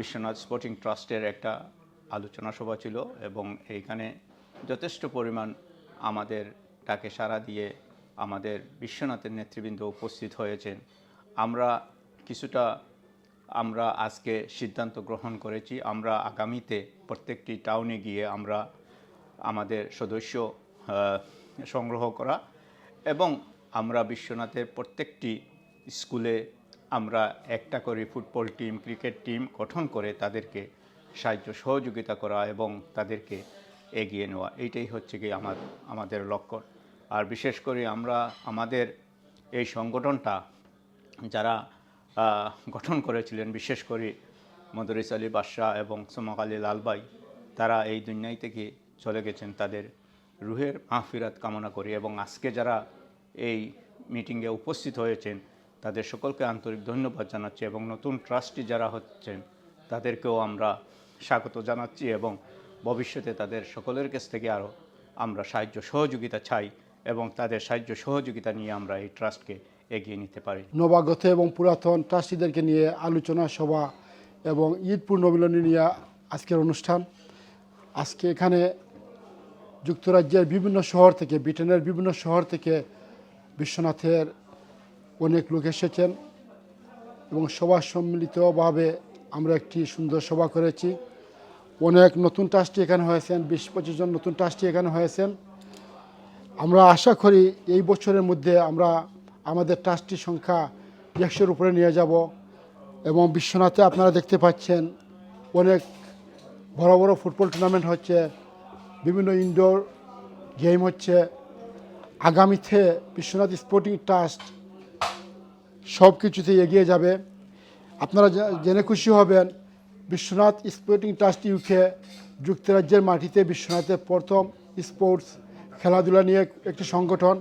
Biswanath sporting ট্রাস্টের একটা আলোচনা সভা ছিল এবং এইখানে যথেষ্ট পরিমাণ আমাদের ডাকে সাড়া দিয়ে আমাদের বিশ্বনাথের নেতৃবৃন্দ উপস্থিত হয়েছেন। আমরা কিছুটা, আমরা আজকে সিদ্ধান্ত গ্রহণ করেছি, আমরা আগামীতে প্রত্যেকটি টাউনে গিয়ে আমরা আমাদের সদস্য সংগ্রহ করা এবং আমরা বিশ্বনাথের প্রত্যেকটি স্কুলে আমরা একটা করে ফুটবল টিম, ক্রিকেট টিম গঠন করে তাদেরকে সাহায্য, সহযোগিতা করা এবং তাদেরকে এগিয়ে নেওয়া। এইটাই হচ্ছে কি আমার, আমাদের লক্ষ্য। আর বিশেষ করে আমরা, আমাদের এই সংগঠনটা যারা গঠন করেছিলেন, বিশেষ করে মদরিস আলী বাদশাহ এবং সোমাক আলী লালবাই, তারা এই দুনিয়ায় থেকে চলে গেছেন তাদের রুহের মাহফিরাত কামনা করি এবং আজকে যারা এই মিটিংয়ে উপস্থিত হয়েছেন তাদের সকলকে আন্তরিক ধন্যবাদ জানাচ্ছি এবং নতুন ট্রাস্টি যারা হচ্ছেন, তাদেরকেও আমরা স্বাগত জানাচ্ছি এবং ভবিষ্যতে তাদের সকলের কাছ থেকে আরও আমরা সাহায্য সহযোগিতা চাই এবং তাদের সাহায্য সহযোগিতা নিয়ে আমরা এই ট্রাস্টকে এগিয়ে নিতে পারি। নবাগত এবং পুরাতন ট্রাস্টিদেরকে নিয়ে আলোচনা সভা এবং ঈদ পূর্ণমিলনী নিয়ে আজকের অনুষ্ঠান। আজকে এখানে যুক্তরাজ্যের বিভিন্ন শহর থেকে, ব্রিটেনের বিভিন্ন শহর থেকে বিশ্বনাথের অনেক লোক এসেছেন এবং সভা সম্মিলিতভাবে আমরা একটি সুন্দর সভা করেছি। অনেক নতুন ট্রাস্টি এখানে হয়েছেন, বিশ পঁচিশ জন নতুন ট্রাস্টি এখানে হয়েছেন। আমরা আশা করি এই বছরের মধ্যে আমরা আমাদের ট্রাস্টির সংখ্যা একশোর উপরে নিয়ে যাব এবং বিশ্বনাথে আপনারা দেখতে পাচ্ছেন অনেক বড় বড় ফুটবল টুর্নামেন্ট হচ্ছে, বিভিন্ন ইনডোর গেম হচ্ছে। আগামীতে বিশ্বনাথ স্পোর্টিং ট্রাস্ট সব কিছুতে এগিয়ে যাবে। আপনারা জেনে খুশি হবেন, বিশ্বনাথ স্পোর্টিং ট্রাস্ট ইউকে যুক্তরাজ্যের মাটিতে বিশ্বনাথের প্রথম স্পোর্টস খেলাধুলা নিয়ে একটি সংগঠন।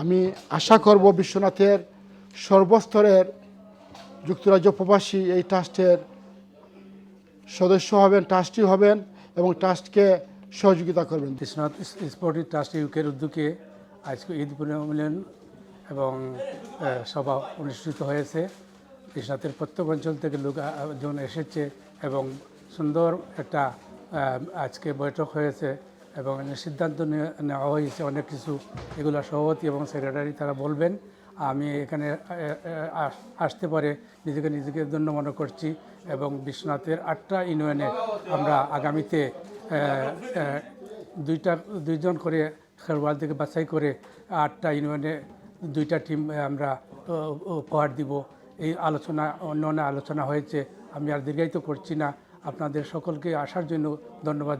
আমি আশা করব বিশ্বনাথের সর্বস্তরের যুক্তরাজ্য প্রবাসী এই ট্রাস্টের সদস্য হবেন, ট্রাস্টি হবেন এবং ট্রাস্টকে সহযোগিতা করবেন। বিশ্বনাথ স্পোর্টিং ট্রাস্ট ইউকের উদ্যোগে আজকে ঈদ পুনর্মিলন এবং সভা অনুষ্ঠিত হয়েছে। বিশ্বনাথের প্রত্যেক অঞ্চল থেকে লোক জন এসেছে এবং সুন্দর একটা আজকে বৈঠক হয়েছে এবং সিদ্ধান্ত নেওয়া- হয়েছে। অনেক কিছু এগুলো সভাপতি এবং সেক্রেটারি তারা বলবেন। আমি এখানে আসতে পারে, নিজেকে নিজেকে ধন্য মনে করছি এবং বিশ্বনাথের আটটা ইউনিয়নে আমরা আগামীতে দুইটা, দুইজন করে খেলোয়াড় থেকে বাছাই করে আটটা ইউনিয়নে দুইটা টিম আমরা উপহার দিব। এই আলোচনা অন্য আলোচনা হয়েছে, আমি আর দীর্ঘায়িত করছি না। আপনাদের সকলকে আসার জন্য ধন্যবাদ।